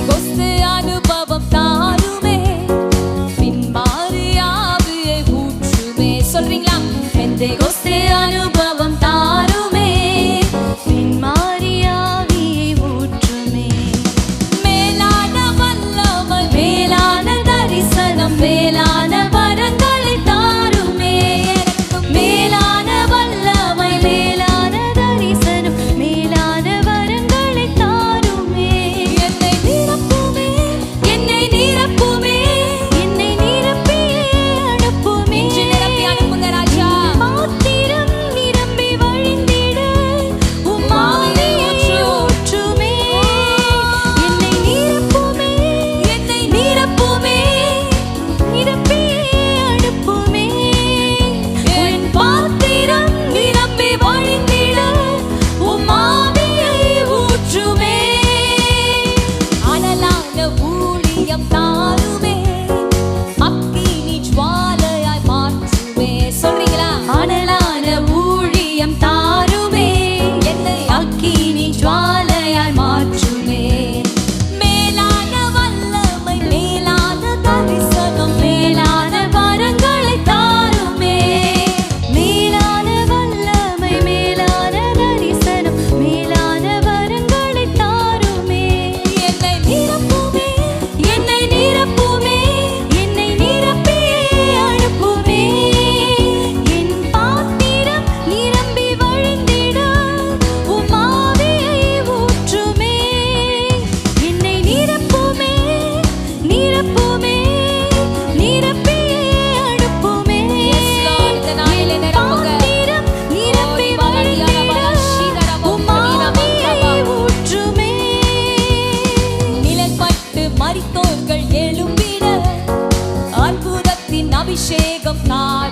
கொசு அனுபவம் தாருமே பின் மாறியாவே ஊற்றுமே. சொல்றீங்களா? தோள்கள் எழும்பிட அற்புதத்தின் அபிஷேகம் நான்